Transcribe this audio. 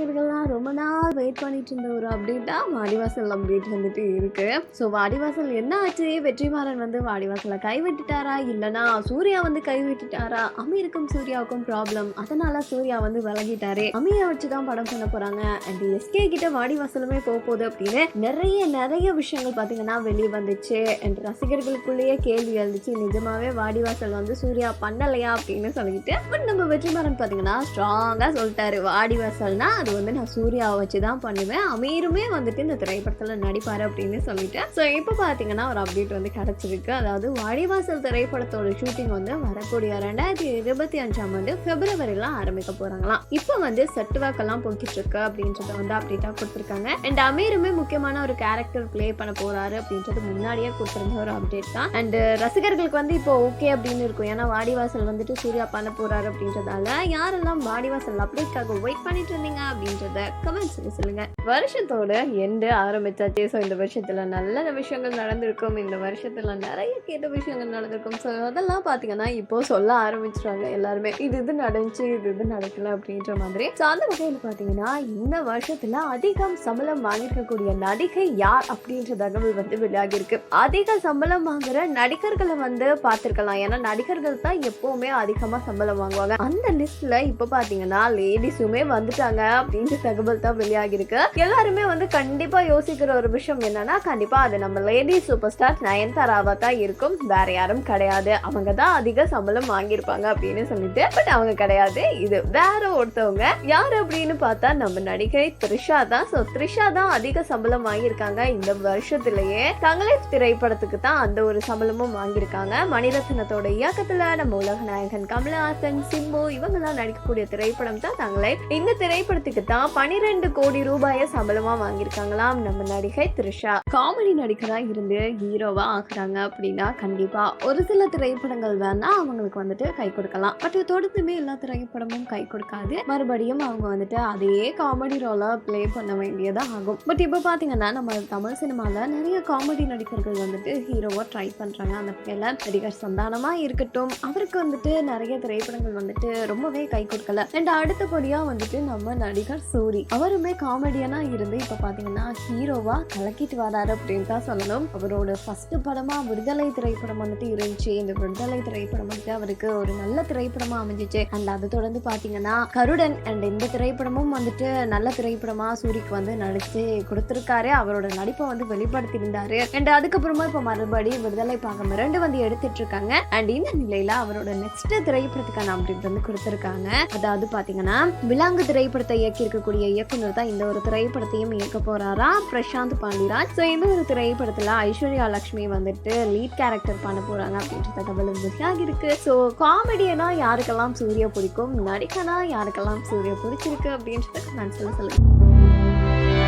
Video ரொம்ப நாள் wait பண்ணிட்டு இருந்த ஒரு அப்டேட்டாக வாடிவாசல் அப்டேட் வந்துட்டு இருக்கு. ஸோ வாடிவாசல் என்ன ஆச்சு? வெற்றிமாறன் வந்து வாடிவாசலை கைவிட்டுட்டாரா? இல்லைனா சூர்யா வந்து கைவிட்டுட்டாரா? அமீருக்கும் சூர்யாவுக்கும் ப்ராப்ளம் அதனால சூர்யா வந்து விலகிட்டாரு. அமியை வச்சு தான் படம் பண்ண போறாங்க. அண்ட் எஸ்கே கிட்ட வாடிவாசலுமே போக போகுது அப்படின்னு நிறைய நிறைய விஷயங்கள் பார்த்தீங்கன்னா வெளியே வந்துச்சு. அண்ட் ரசிகர்களுக்குள்ளேயே கேள்வி எழுந்துச்சு. நிஜமாவே வாடிவாசல் வந்து சூர்யா பண்ணலையா அப்படின்னு சொல்லிட்டு. பட் நம்ம வெற்றிமாறன் பார்த்தீங்கன்னா ஸ்ட்ராங்காக சொல்லிட்டாரு. வாடிவாசல்னா அது வந்து நான் சூர்யாவை வச்சு தான் பண்ணுவேன். அமீருமே வந்துட்டு இந்த திரைப்படத்தில் நடிப்பார் அப்படின்னு சொல்லிட்டேன் ஸோ இப்போ பார்த்தீங்கன்னா ஒரு அப்டேட் வந்து கிடச்சிருக்கு. அதாவது வாடிவாசல் திரைப்படத்தோட ஷூட்டிங் வந்து வரக்கூடிய ரெண்டாயிரத்தி இருபத்தி அஞ்சாம் ஆண்டு பிப்ரவரியில் ஆரம்பிக்க போகிறாங்களாம் இப்போ வந்து செட் ஒர்க்கெல்லாம் போய்கிட்டு இருக்கு அப்படின்றத வந்து அப்டேட்டாக கொடுத்துருக்காங்க. அண்ட் அமீருமே முக்கியமான ஒரு கேரக்டர் ப்ளே பண்ண போகிறாரு அப்படின்றது முன்னாடியே கொடுத்துருந்த ஒரு அப்டேட் தான். அண்ட் ரசிகர்களுக்கு வந்து இப்போ ஓகே அப்படின்னு இருக்கும். ஏன்னா வாடிவாசல் வந்துட்டு சூர்யா பண்ண போகிறாரு அப்படின்றதால யாரெல்லாம் வாடிவாசல் அப்டேட்காக வெயிட் பண்ணிட்டு இருந்தீங்க அப்படின்றத கமெண்ட்ஸ்ல சொல்லுங்க. வருஷத்தோட எண்டு ஆரம்பிச்சாச்சே ஸோ இந்த வருஷத்துல நல்ல விஷயங்கள் நடந்திருக்கும். இந்த வருஷத்துல நிறைய கேட்ட விஷயங்கள் நடந்திருக்கும். ஸோ அதெல்லாம் பார்த்தீங்கன்னா இப்போ சொல்ல ஆரம்பிச்சிருவாங்க எல்லாருமே. இது இது நடந்துச்சு இது இது நடக்கல அப்படின்ற மாதிரி. ஸோ அந்த வகையில் பார்த்தீங்கன்னா இந்த வருஷத்துல அதிகம் சம்பளம் வாங்கியிருக்கக்கூடிய நடிகை யார் அப்படின்ற தகவல் வந்து வெளியாகி இருக்கு அதிக சம்பளம் வாங்குற நடிகர்களை வந்து பார்த்திருக்கலாம். ஏன்னா நடிகர்கள் தான் எப்பவுமே அதிகமா சம்பளம் வாங்குவாங்க. அந்த லிஸ்ட்ல இப்போ பாத்தீங்கன்னா லேடிஸுமே வந்துட்டாங்க அப்படின்ற தகவல் தான் வெளியாகிருக்கு எல்லாருமே வந்து கண்டிப்பா யோசிக்கிற ஒரு விஷயம் என்னன்னா கண்டிப்பா அது நம்ம லேடி சூப்பர் ஸ்டார் நயன்தாராவா தான் இருக்கும். வேற யாரும் கிடையாது. அவங்க தான் அதிக சம்பளம் வாங்கியிருப்பாங்க அப்படின்னு சொல்லிட்டு பட் அவங்க கிடையாது. இது வேற ஒருத்தவங்க. யார் அப்படின்னு பார்த்தா நம்ம நடிகை த்ரிஷா தான். ஸோ த்ரிஷா தான் அதிக சம்பளம் வாங்கியிருக்காங்க இந்த வருஷத்திலேயே. தங்களே திரைப்படத்துக்கு தான் அந்த ஒரு சம்பளமும் வாங்கியிருக்காங்க. மணிரத்னத்தோட இயக்கத்துல நம்ம உலக நாயகன் கமலஹாசன் சிம்பு இவங்கெல்லாம் நடிக்கக்கூடிய திரைப்படம் தான் தங்களை இந்த திரைப்படத்துக்கு தான் பனிரெண்டு கோடி ரூபாயை சம்பளமா வாங்கியிருக்காங்களாம் நம்ம நடிகை த்ரிஷா. காமெடி நடிகரா இருந்து ஹீரோவா ஆகுறாங்க அப்படின்னா கண்டிப்பா ஒரு சில திரைப்படங்கள் வேணா அவங்களுக்கு வந்துட்டு கை கொடுக்கலாம். பட் தொடர்ந்துமே எல்லா திரைப்படமும் கை கொடுக்காது. மறுபடியும் அவங்க வந்துட்டு அதே காமெடி ரோலா ப்ளே பண்ண வேண்டியதா ஆகும். பட் இப்போ பாத்தீங்கன்னா நம்ம தமிழ் சினிமால நிறைய காமெடி நடிகர்கள் வந்துட்டு ஹீரோவா ட்ரை பண்றாங்க. அந்த வகையில நடிகர் சந்தானமா இருக்கட்டும். அவருக்கு வந்துட்டு நிறைய திரைப்படங்கள் வந்துட்டு ரொம்பவே கை கொடுக்கல. அண்ட் அடுத்தபடியா வந்துட்டு நம்ம நடிகர் சூரி. அவருமே காமெடியனா இருந்து இப்போ பார்த்தீங்கன்னா ஹீரோவா கலக்கிட்டு வராரு அப்படின்னு தான் சொல்லணும். அவரோட ஃபர்ஸ்ட் படமா விடுதலை திரைப்படம் வந்துட்டு இருந்துச்சு. இந்த விடுதலை திரைப்படம் வந்துட்டு அவருக்கு ஒரு நல்ல திரைப்படமா அமைஞ்சிச்சு. அண்ட் அதை தொடர்ந்து பார்த்தீங்கன்னா கருடன் அண்ட் இந்த திரைப்படமும் வந்துட்டு நல்ல திரைப்படமா சூரிக்கு வந்து நடிச்சு கொடுத்துருக்காரு. அவரோட நடிப்பை வந்து வெளிப்படுத்தியிருந்தாரு. அண்ட் அதுக்கப்புறமா இப்போ மறுபடியும் விடுதலை பாகம் ரெண்டு வந்து எடுத்துட்டு இருக்காங்க. அண்ட் இந்த நிலையில அவரோட நெக்ஸ்ட் திரைப்படத்துக்கான அப்டேட் வந்து கொடுத்துருக்காங்க. அதாவது பாத்தீங்கன்னா விலாங்கு திரைப்படத்தை இயக்கி இருக்கக்கூடிய இயக்குனர் தான் இந்த ஒரு திரைப்படத்தையும் இயக்க போறாரா? பிரசாந்த் பாண்டிராஜ் ஸோ இந்த ஒரு திரைப்படத்தில் ஐஸ்வர்யா லக்ஷ்மி வந்துட்டு லீட் கேரக்டர் பண்ண போறாங்க அப்படின்ற தகவல் வெளியாகி இருக்கு ஸோ காமெடியனா யாருக்கெல்லாம் சூர்யா பிடிக்கும்? நடிகனா யாருக்கெல்லாம் சூர்யா பிடிச்சிருக்கு அப்படின்றத கமெண்ட்ஸ்ல சொல்லுங்கள்